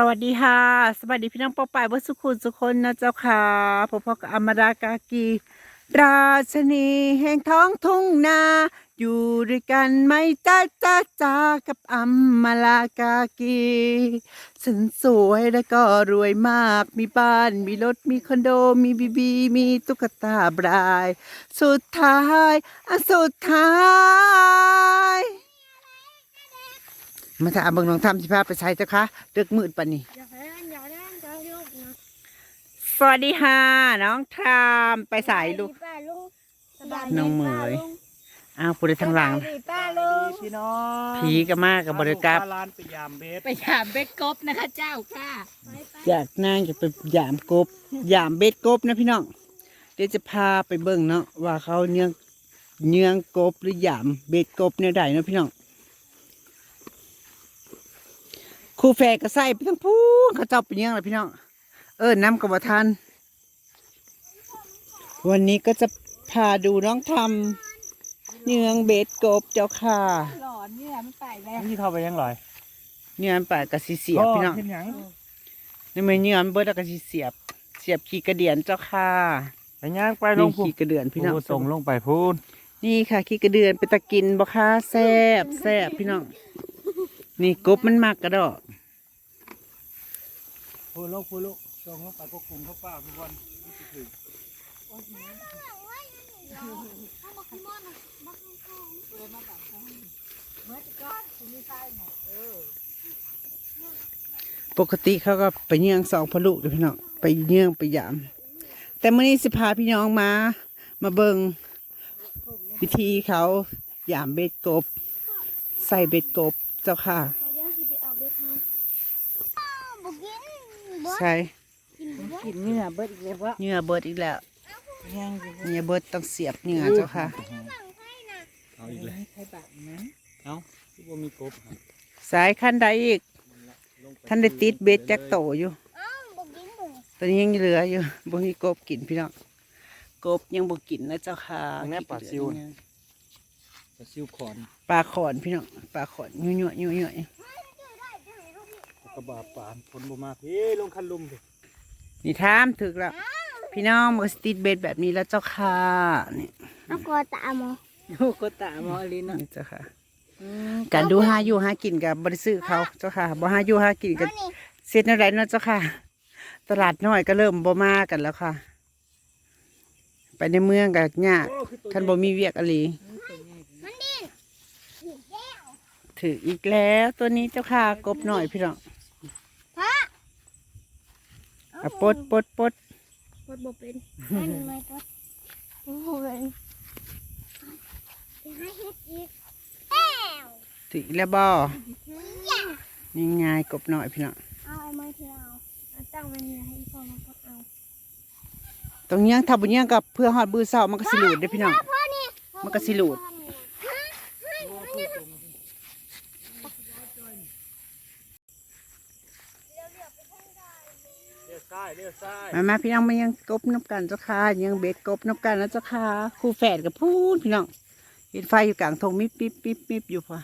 สวัสดีค่ะ สวัสดีพี่น้องปอปายวัสุขุนสุคนนะเจ้าค่ะพบกับอมรากากี ราชนีแห่งท้องทุ่งนา อยู่ด้วยกันไหมจ้าจ้าจ้ากับอมรากากีฉันสวยและก็รวยมากมีบ้าน มีรถ มีคอนโด มีบีบี มีตุ๊กตาบราย สุดท้ายอันสุดท้าย มาถามเบิ่งน้องทำสิพาไปใช้เจ้าคะเดึกมืดปานนี้อย่าเล่นอย่าเล่นอย่าลุกนะสวัสดีค่ะ น้องทามไปสายลูกป้าลุงสบายน้องเหมยอ้าวผู้ใดทางหลังสบายดีป้าลุงพี่น้องผีก็มากกับบริกรรมพร้านไปยามเบสไปถามเบ็ดกบนะคะเจ้าค่ะไปไปอยากนั่งจะไปยามกบยามเบ็ดกบนะพี่น้องเดี๋ยวจะพาไปเบิ่งเนาะว่าเขาเนื้องเนื้องกบหรือยามเบ็ดกบเนี่ยใดเนาะพี่น้อง ครูแฝกก็ใส่ไปทั้งพูนเขาเจ้าไปเนื้องเลยพี่น้อง เออน้ำกับทันวันนี้ก็จะพาดูน้องทำเนื้องเบ็ดกบเจ้าค่ะหลอนเนี่ยมันไปแล้วนี่เข้าไปยังลอยเนื้อมันปลากระสีเสียบพี่น้องเห็นหยังนี่มันเนื้อมันเบิดแล้วกระสีเสียบ เสียบขี้กระเดียนเจ้าค่ะไปย่างไปลนี่งพูขี้กระเดือนพี่น้องโส่งลงไปพูนนี่ค่ะขี้กระเดือนไปตะกินบ่ค่ะแซ่บแซ่บพี่น้อง นี่กบมันมากกระดอกพูนลงพูนลงส่งลงไปพวกกลุ่มพวกป้าทุกวันนี่สิถึงปกติเขาก็ไปเยื่องสองพะลุเด้อพี่น้องไปเยื่องไปยาม แต่มื้อนี้สิพาพี่น้องมา มาเบิงวิธีเขายามเบ็ดกบ ใส่เบ็ดกบ เจ้าค่ะไปเดี๋ยวสิไปเอาเบ็ดให้อ้าวบ่กินบ่ใช่กินบ่กินเนื้อเบ็ดเลยว่าเนื้อเบิดอีกแล้วยังอยู่เนื้อเบิดต้องเสียบเนื้อเจ้าค่ะเอาอีกแล้วใครบาดนั้นเอาที่ว่ามีกบครับสายขั้นใดอีกลงปท่านได้ติดเบ็ดแจ็คโตอยู่อ้าวบ่กินบ่ตอนนี้ยังเหลืออยู่บ่มีกบกินพี่น้องกบยังบ่กินนะเจ้าค่ะอันนี้ปลาซิวน่ะ ปลาซิวขอนปลาขอนพี่น้องปลาขอนยั่วยั่วยั่วยั่วกระบาปานผลบ่มาพี่ลงคันลุมดินี่ทามถึกแล้ว พี่น้องมันก็สติดเบ็ดแบบนี้แล้วเจ้าค่ะนี่เอากอตามเอาโอ้ก็ตามอลินเนาะนี่เจ้าค่ะการดูหาอยู่หากินกับบริซื้อเขาเจ้าค่ะบ่หาอยู่หากินกันเสร็จอะไรเนาะเจ้าค่ะ ตลาดน้อยก็เริ่มบ่มากันแล้วค่ะ ไปในเมืองก็ยากโอ้คือตัวท่านบ่มีเวียกอะไร มันดิ้นถูกแก้ว ถืออีกแล้วตัวนี้เจ้าค่ะกบหน่อยพี่น้องพระอะปลดปลดปลดปดบ่เป็นอันนี้ไม่ปดบ่เป็นจะให้เฮ็ดอีกแก้วถืออีกแล้วบ่อย่านี่ไงกบหน่อยพี่น้องเอาไอ้ไม้เธอเอาเอาตั้งไว้เนี่ยให้พ่อมาปดเอาตรงเนี้ยถ้าบุญเนี้ยกับเพื่อฮอดบือเศร้ามันก็สิหลุดเด้อพี่น้องพ่อนี่มันก็สิหลุด เลี้ยวซ้ายเลี้ยวซ้าย มามาพี่น้องมายังกบน้ำกันเจ้าค่ะยังเบ็ดกบน้ำกันนะเจ้าค่ะคู่แฝดกับพูนพี่น้องเห็นไฟอยู่กลางทงมิบมิบมิบมิบอยู่พอ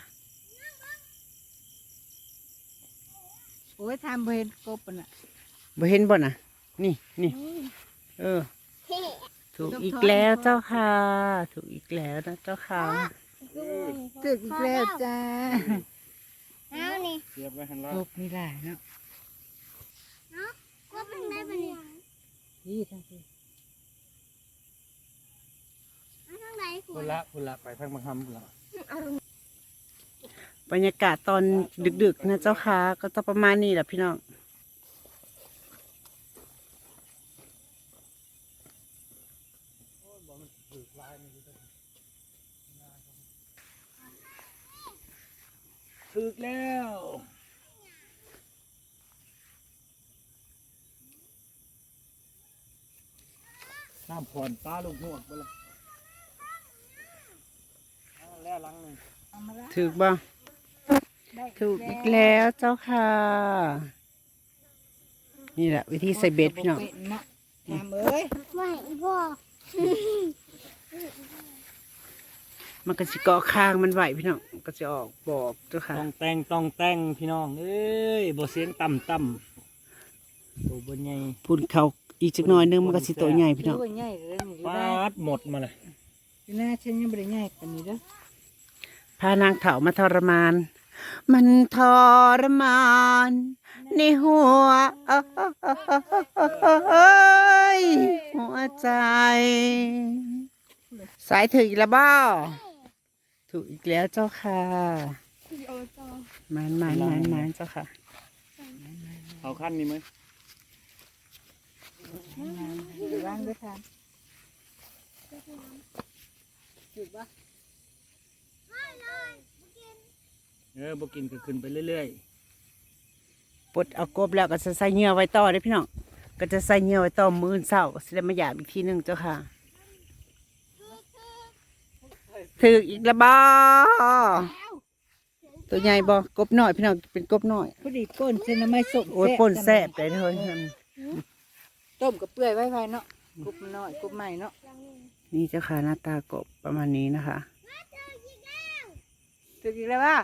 โอ้ยทำเบ็ดกบปะน่ะบ่เห็นบ่น่ะ นี่นี่เออเฮ้ถูกอีกแล้วเจ้าค่ะ ถูกอีกแล้วนะเจ้าค่ะตึกอีกแล้วจ้าเอานี่เสียบไว้หันละกบไม่ได้เนาะก็เป็นได้ปะเนี่ย นี่ทั้งทีเอาทางไหนคุพุ่ณนละพุ่นละไปทางบางคำพุ่นละเอาตรงบรรยากาศตอนดึกๆนะเจ้าค่ะก็จะประมาณนี้แหละพี่น้องถึกแล้ว น้ำผ่อนปลาลงหัวไปละเอาแล้วหลังหนึ่งเอามาละถูกบ่ได้ถูกอีกแล้วเจ้าค่ะ นี่แหละ วิธีใส่เบ็ดพี่น้องเป็เนาะทำเอ้ยไม่อีพ่อมันก็สิเกาะคางมันไหวพี่น้องก็จะออกบอกเจ้าค่ะต้องแต่งต้องแต่งพี่น้องเอ้ยบ่เสียงต่ำต่ำตัวบนใหญ่พูนเขา อีกจักหน่อยนึงมันก็สิโตใหญ่พี่น้องดูว่าใหญ่เลยนี่ดูปาได้ดหมดมาเลยดูหน้าฉันยังบ่ได้ใหญ่ปานนี้เด้อพานางเถามาทรมาน มันทรมาน ในหัวเอ้ยหัวใจ สายถึงอีกแล้วบ้าถูกอีกแล้วเจ้าค่ะโอจอมันมันมันมันเจ้าค่ะ เอาขั้นนี้ไหม ระวังด้วยค่ะจุดบ่เออบ่กินก็ขึ้นไปเรื่อยๆปลดเอากบแล้วก็จะใส่เหงื่อไว้ต่อเด้พี่น้องก็จะใส่เหงื่อไว้ต่อมื้ออนเช้าสิได้มาหยาบอีกทีหนึงเจ้าค่ะถึกอีกล้วบ้าตัวใหญ่บ่กบหน้อยพี่น้องเป็นกบหน้อยพอดีก้นเส้นไม้ส้มโอ้ยป่นแซ่บเลยเฮ้ย ต้มกับเปื่อยไว้ไว้เนาะกรุบมันน้อยกรุบใหม่เนาะนี่เจ้าค่ะหน้าตากบประมาณนี้นะคะถึกอีกแล้วว่า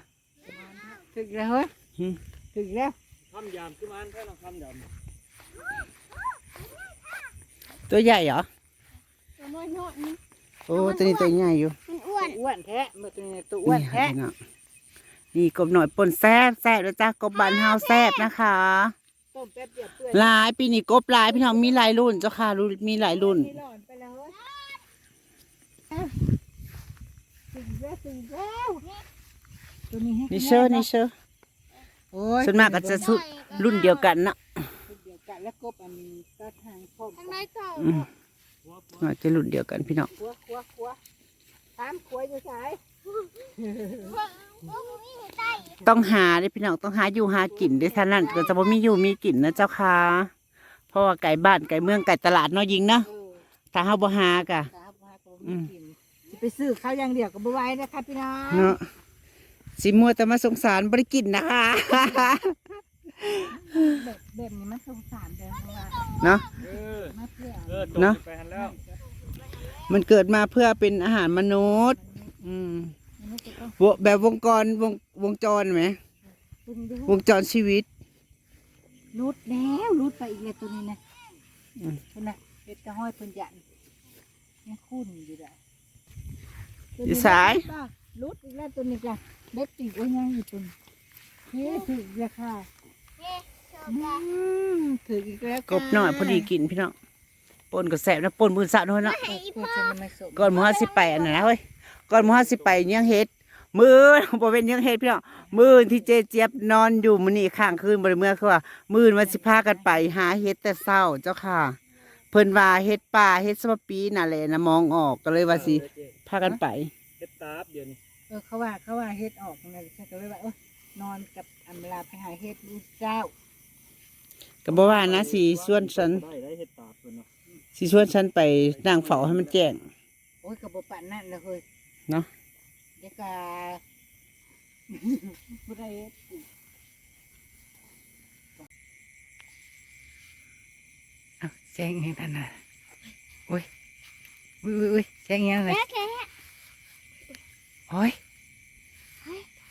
ถึกอีกแล้วเฮ้ยหึถึกอีกแล้วๆทำยามขึ้นมาอันแค่ลองทำยามตัวใหญ่เหรอตัวน้อยน้อยนี่โอ้ตัวนี้ตัวใหญ่อยู่มันอ้วนอ้วนแท้เมื่อตัวนี้ตัวอ้วนนี่แท้ค่ะพี่น้องนี่กบหน่อยป่นแซ่บแซ่บแล้วจ้ากบบานเฮาแซ่บนะคะ ต้มแป๊บเดียวเปื่อยหลายปีนี้กบหลายพี่น้องมีหลายรุ่นเจ้าค่ะรุ่นมีหลายรุ่น นี่หลอนไปแล้วเฮ้ยถึกอีกแล้วถึกอีกแล้วตัวนี้ให้นี่เชอร์นี่เชอร์โอ้ยส่วนมากก็จะสุดรุ่นเดียวกันเนาะเดียวกันแล้วกบอันก็ทางพร้อมทำไมต่ออืมอาจจะรุ่นเดียวกันพี่น้อง ขัวขัวขัวตามขัวอยู่สาย พวกพวกนี้อยู่ใต้ต้องหาเด้อพี่น้องต้องหาอยู่หากินเด้อท่านั้นก็จะบ่มีอยู่มีกินนะเจ้าค่ะเพราะว่าไก่บ้านไก่เมืองไก่ตลาดเนาะยิงเนาะเออถ้าเฮาบ่หากะครับว่าก็อืมีมกินสิไปซื้อข้าวอย่างเดียวก็บ่ไหวนะครับพี่น้องเนาะสิมัวแต่มาสงสารบ่ได้กินนะคะ แบบแบบนี้มันสงสารเด้อเพราะว่าเนาะ เออมาเพื่อ เออตกเนอะ ไปหันแล้ว มันเกิดมาเพื่อเป็นอาหารมนุษย์ อืมมันจะต้องวแบบวงกรวงวงจรไหม ปรุงดูวงจรชีวิต รูดแล้วรูดไปอีกเลยตัวนี้นะอืมคุณน่ะเห็ดกระห้อยเพิ่นยันยังคุ้นอยู่ได้อยู่สายรูดอีกแล้วตัวนี้จ้ะเบ็ดติดไว้ยังอยู่ตัวนี้เฮ้ถึกราคาเฮ้ชอบอืแล้วมถึกอีกแล้วกบหน่อยพอดีกินพี่น้องปนก็แสบนะปนมือสาวน้อยเนาะให้อีพ่อไม่สมก่อนหมูห้าสิบไปอันนั้นนะเฮ้ย ก่อนหมูห้าสิบไปยังเฮ็ดมือบ่เป็นยังเฮ็ดพี่น้องมือที่เจเจี๊ยบนอนอยู่มื้อนี้ข้างคืนบ่ได้เมื่อคือว่ามื้อนี้ว่าสิพากันไป หาเฮ็ดแต่เช้าเจ้าค่ะ เพิ่นว่าเฮ็ดป่าเฮ็ดสมปีนั่นแหละนะมองออกก็เลยว่าสิพากันไป เฮ็ดตาบเดี๋ยวนี้เออเขาว่าเขาว่าเฮ็ดออกนะฉันก็เลยว่าเออนอนกับอันเวลาไปหาเฮ็ดลูกเจ้าก็บ่ว่านะสิชวนฉันได้ได้เฮ็ดตาบเพิ่นเนาะสิชวนฉันไปนั่งเฝ้าให้มันแจ้งโอ้ยกระบอกปานนั่นเลยเฮ้ย เนาะเดี๋ยวกาผู้ใดเฮ็ดอีกเอาแซงยังทันน่ะโอ้ยอุ้ยอุ้ยอุ้ยแซงยังไงแค่แค่โอ้ย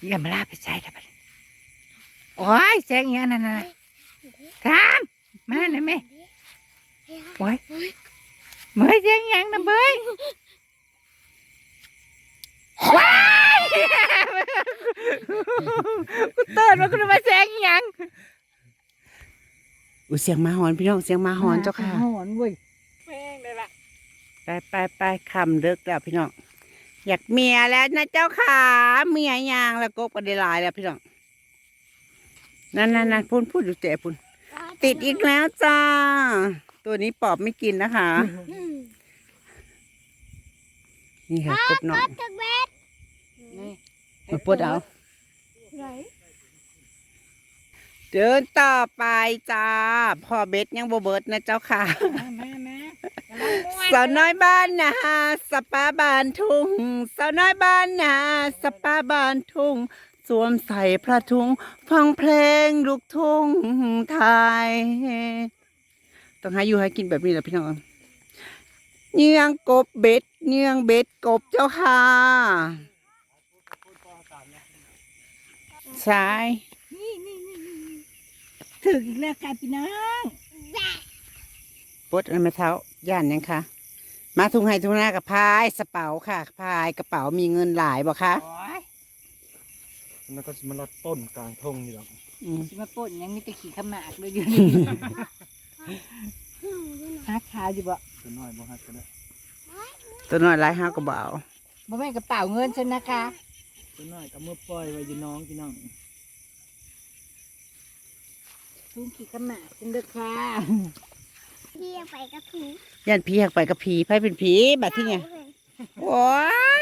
อย่ามาลาไปใส่กันไปโอ้ยแซงยังนั่นน่ะทามมาหน่อยแม่โอ้ยเมื่อยแซงยังนะเบยว้ายกู เตือนว่ากูจะมาแซงยังอุ้ยเสียงหมาหอนพี่น้องเสียงหมาหอนเจ้าค่ะ หอนเว้ยแม่งเลยล่ะไปไปไปคำเลิกแล้วพี่น้อง อยากเมียแล้วนะเจ้าขาเมียยางแล้วก็ประเดหลายแล้วพี่น้องนั่นนั่นนั่นพูนพูดอยู่แต่พูนติดอีกแล้วจ้า ตัวนี้ปอบไม่กินนะคะ นี่ค่ะกบน้องจักแบดนี่มาปวดเอา ไหน เดินต่อไปจ้าพ่อเบ็ดยังโบเบิดนะเจ้าค่ะมามามาสาวน้อยบ้านนาสปาบานทุ่งสาวน้อยบ้านนาสปาบานทุ่งสวมใส่พระทุงฟังเพลงลูกทุ่งไทยต้องให้อยู่ให้กินแบบนี้แหละพี่น้องเนียงกบเบ็ดเนียงเบ็ดกบเจ้าค่ะสายนี่นี่นี่นี่ ถึกอีกแล้วค่ะพี่น้องปดอันมาเท้าย่านยังคะมาทุ่งไห้ทุ่งนากับพายสเป๋าค่ะพายกระเป๋ามีเงินหลายบ่คะโอ้ยแล้วก็สิมาลัดต้นกลางทงนี่หรอกอืมสิมาป่นยังมีแต่ขี่ขมากเลยอยู่นี่ฮักขาวอยู่บ่ตัวน้อยบ่ฮักกันนะตัวน้อยหลายห้ากระเป๋าบ่แม่นกระเป๋าเงินฉันนะคะตัวน้อยก็มือปล่อยไว้อยู่น้องพี่น้อง ทุ่งขี่ขมากฉันเด้อค่ะพี่ไปกับผีย่านผีหักไปกับผีไพ่เป็นผีบัดที่ไงโอ้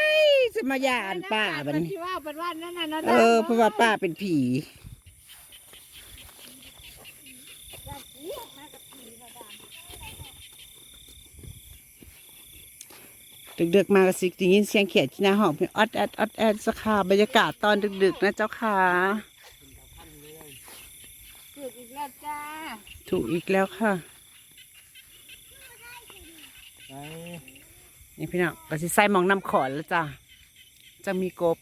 ยจะมาย่านป้าบัดนี้ที่ว่าเป็นว่านั่นน่ะนะเออเพราะว่าป้าเป็นผีดึกๆมาก็สิได้ยินเสียงเขียดที่หน้าห้องเพียงออดแอดออดแอดสักค่ะบรรยากาศตอนดึกๆนะเจ้าค่ะถึ กอีกแล้วจ้า ถูกอีกแล้วค่ะไปนี่พี่น้องก็สิใส่หมองน้ำขอนแล้วจ้ะจะมีกบ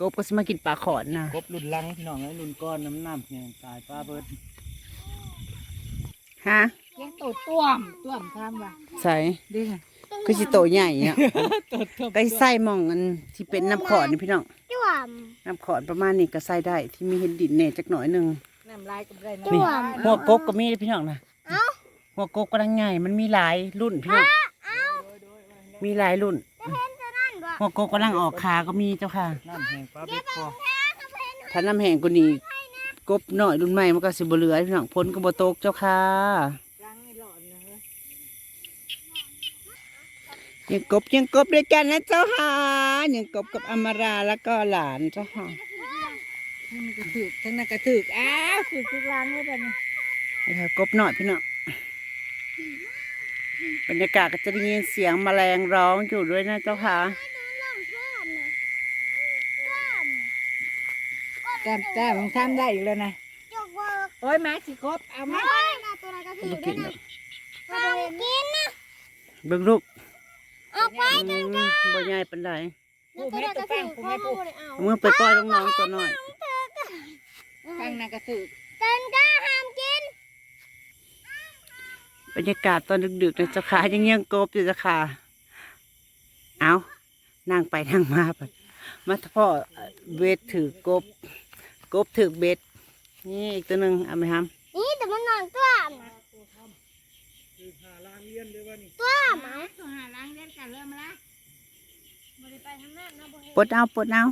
กบก็สิมากินปลาขอนนะครบรุ่นลังพี่น้องไอ้รุ่นก้อนน้ำน้ำเนี่ยตายป้าเบิดฮะยังโตต้วมต้วมทำว่ะใส่เด้งก็สิโตใหญ่เนี่ยก็สิใส่หมองอันที่เป็นน้ำขอนนี่พี่น้องจ้วมน้ำขอนประมาณนี้ก็ใส่ได้ที่มีเห็ดดินเน่จักหน่อยหนึ่ง น้ำลายกับไรนี่น้ำหัวกบก็มีพี่น้องนะหัวกบก็ดังใหญ่มันมีหลายรุ่นพี่น้องมีหลายรุ่นนั่นบ่หัวกบก็ลังออกขาก็มีเจ้าค่ะน้ำแห้งป้าเบิดคอถ้าน้ำแห้งกว่านี้กบหน่อยรุ่นใหม่มันก็สิบ่เหลือพี่น้องพ้นก็บ่ตกเจ้าค่ะล้างไม่หลอนนะเฮ้ยยังกบยังกบด้วยกันนะเจ้าค่ะยังกบกับอมราแล้วก็หลานเจ้าค่ะ นี่มันกระถึกทั้งนั้นกระถึกอ้าวถึกทุกร้านเลยแบบนี้นี่ค่ะกบหน่อยพี่น้องบรรยากาศก็จะได้ยินเสียงแมลงร้องอยู่ด้วยนะเจ้าค่ะแต้มแต้มมึงทำได้อีกแล้วนะจกว่าโอ้ยมาสิครบเอามาไม่มาตัวไหนก็ถือบ่ได้กินนะหรอกห้ามกินนะเบิ่งลูกออกไปอืมบ่ใหญ่ปานใดตัวไหนก็ถือข้าวบ่ได้เอาเอามื่อไปปล่อยน้องๆตัวน้อย ข้างนั้นกระถึกเต้นก็ห้ามกิน บรรยากาศตอนดึกๆนะเจ้าค่ะยังเงี้ยงกบอยู่เจ้าค่ะเอานั่งไปนั่งมาไปมาพ่อเบ็ดถือกบ กบถือเบ็ด นี่อีกตัวหนึ่งเอาไหมครับนี่แต่มันนอนตัวนะตัวหมาตัวหาล้างเล่นกันเริ่มละบ่ได้ไปทางนั้นนะบ่เห็นปลดเอาปลดเอา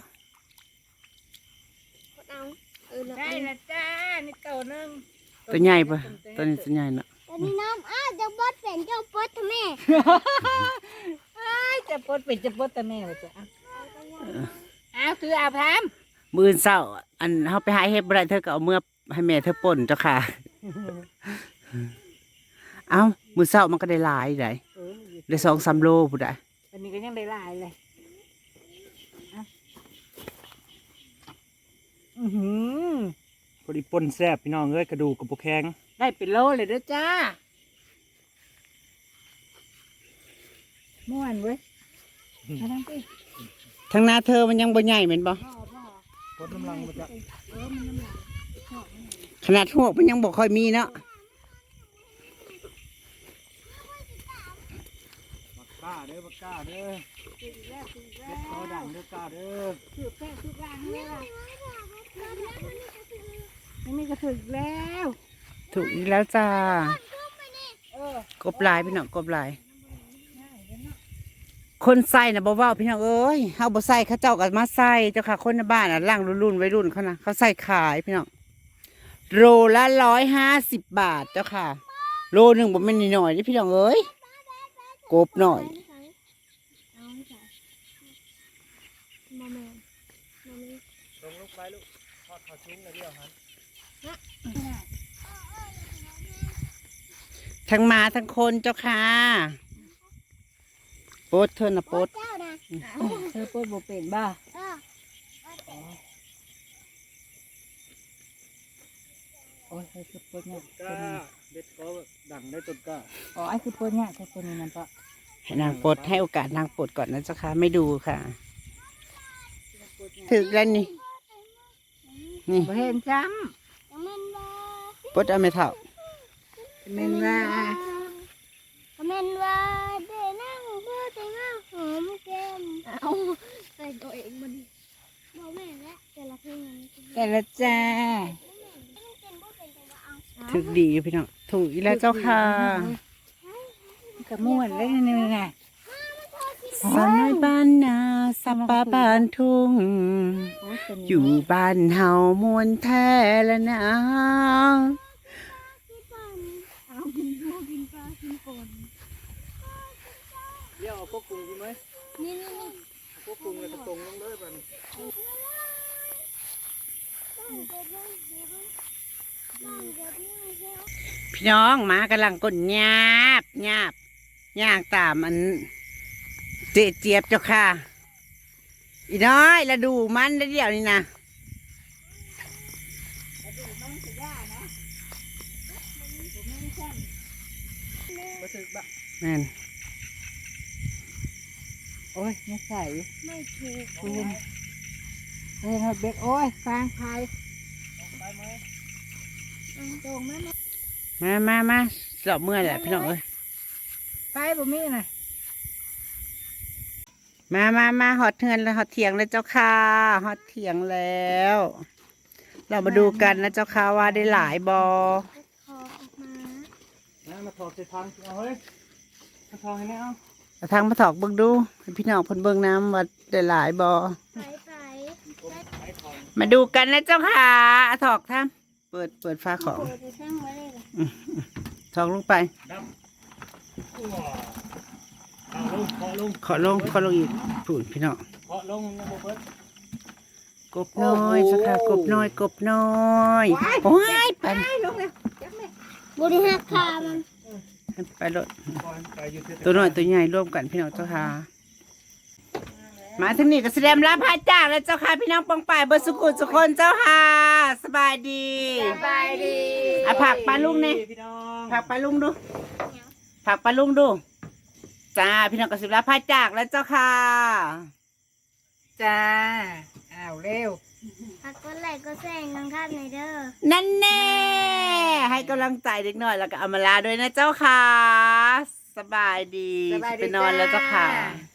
เอาเออ ได้ละจ้านี่ตัวหนึงตัวใหญ่ปะตัวนี้ตัวใหญ่เนาะตอนนี้น้ำอ้าวจะบดเป็นเจ้าบดทำไมไอ้ายจะปลดเป็นจะปลดแต่แม่เลยจ้ะเอาเอาคืออาพามมืออนเศร้า อันเขาไปหาเฮ็ดบ่ได้เธอก็เอาเมื่อให้แม่เธอป่นเจ้าค่ะ เอามือเศร้ามันก็ได้หลายได้เออได้สองสามโลผู้ใดอันนี้ก็ยังได้หลายเลยเอา อือหือพอดีปนแซ่บพี่น้องเอ้ยกระดูกกับโปแข็งได้เป็นโลเลยเด้อจ้าม่วนเว้ยมาทำไปทางหน้าเธอมันยังบ่ใหญ่เหมือนบ่พ่อพ่อปนน้ำลังมาจากเออมันน้ำลายขนาดหัวมันยังบ่ค่อยมีเนาะ กก้าเด้อบักก้าเด้อถึกแล้วถึกแล้เฮ็ดเขาวดังเด้อก้าเด้อถึกแป้งทุกอย่างเลยล่ะนี่มีกระถึกแล้ว ถูกอีกแล้วจ้า เออกบหลายพี่น้องกบหลาย คนใส่น่ะบ่เว้าพี่น้องเอ้ยเฮาบ่ใส่เขาเจ้าก็มาใส่เจ้าค่ะคนในบ้านน่ะร่างรุ่นๆวัยรุ่นเขานะเขาใส่ขายพี่น้องโลละร้อยห้าสิบบาทเจ้าค่ะ โลหนึ่งบ่แม่นน้อยๆนี่พี่น้องเอ้ย กบหน่อยเอาให้ใส่มาแม่มาแม่ลงลูกไปลูกทอดข้าวชุ่มเลยเดียวหันทั้งหมาทั้งคนเจ้าค่ะโปดเธอนะโปดเจ้านะเธอเปิดบ่เป็นบ้าเออโอ้ยเธอคือเปิดเนี่ยก้า เด็ดเขาดังได้ต้นก้าอ๋อไอ้คือเปิดเนี่ยเธอเปิดนี่นั่นปะให้นางปลดให้โอกาสนางปลดก่อนนะเจ้าค่ะไม่ดูค่ะ ถึกแล้วนี่ นี่บ่เห็นจ้ก็แม่นว่าปลดเอาไม่เท่าำแม่นว่าก็แม่นว่าได้นั่งเพื่อแต่งงานหอมแก้มเอาใส่ตัวเองมาดิบอกแม่นและแต่ละเพลงนั้นแต่ละจ้า ถึกดีอยู่พี่น้องถูกอีแล้วเจ้าค่ะกระม่วนเลยนี่น่ะสาวน้อยบ้านนาสับปะบ้านทุ่ง อยู่บ้านเฮามวนแท้ละนะเอากินข้าวกินปลากินฝนเดี๋ยวเอาพวกกรุงดีไหมนี่นี่นี่พวกกรุงเลยกระตรงลงเลยบัน พี่น้องหมากำลังกดหยาบหยาบย่างตามอันเจเจี๊ยบเจ้าค่ะ อีน้อยละดูมันได้เดียวนี่นะแม่นโอ้ยไม่ใส่ไม่ถูกเห็นเห็นเบ็ดโอ้ยฟางพาย ตรงไหมมามามาสอบเมื่อแหละพี่น้องเอ้ยไปบ่มีน่ะมามามาหอดเทือนแล้วหอดเถียงแล้วเจ้าค่ะหอดเถียงแล้ว เรามาดูกันนะเจ้าค่ะว่าได้หลายบอคอออกมานะมาถอดใส่ทางเอาเฮ้ยมาถอดให้แน่เอาเอาทางมาถอกเบิ่งดูให้พี่น้องเพิ่นเบิ่งน้ำว่าได้หลายบอไปไปไปถอดมาดูกันนะเจ้าค่ะเอาถอกทำ เปิดเปิดฟ้าของโคจะสร้างไว้เลยเหรอถอกลงไปดำอ้วเอาลงเคาะลงขอลงขอลงอีกพูดพี่น้องเคาะลงยังบ่เบิดกบน้อยเจ้าค่ะกบน้อยกบน้อยโอ้ยไปลงแล้วจับแม่บริหารคามันไปรถก่อนไปอยู่ที่ตัวน้อยตัวใหญ่ร่วมกันพี่น้องเจ้าค่ะมาถึงนี่ก็แสดงรับพระจากแล้วเจ้าค่ะพี่น้องปองป่ายเบอร์สุขุสุคนเจ้าค่ะ สบายดีสบายดีอะผักปลาลุงเนี่ยพี่น้องผักปลาลุงดู ผักปลาลุงดู จ้า พี่น้องก็สิบรับพระจากแล้วเจ้าค่ะ จ้าอ้าวเร็วหักก็ไหลก็แซงนังคับในเด้อ นั่นแน่ ให้กำลังใจเด็กหน่อยแล้วก็เอามาลาด้วยนะเจ้าค่ะ สบายดีสบายดีไปนอนแล้วเจ้าค่ะจ้า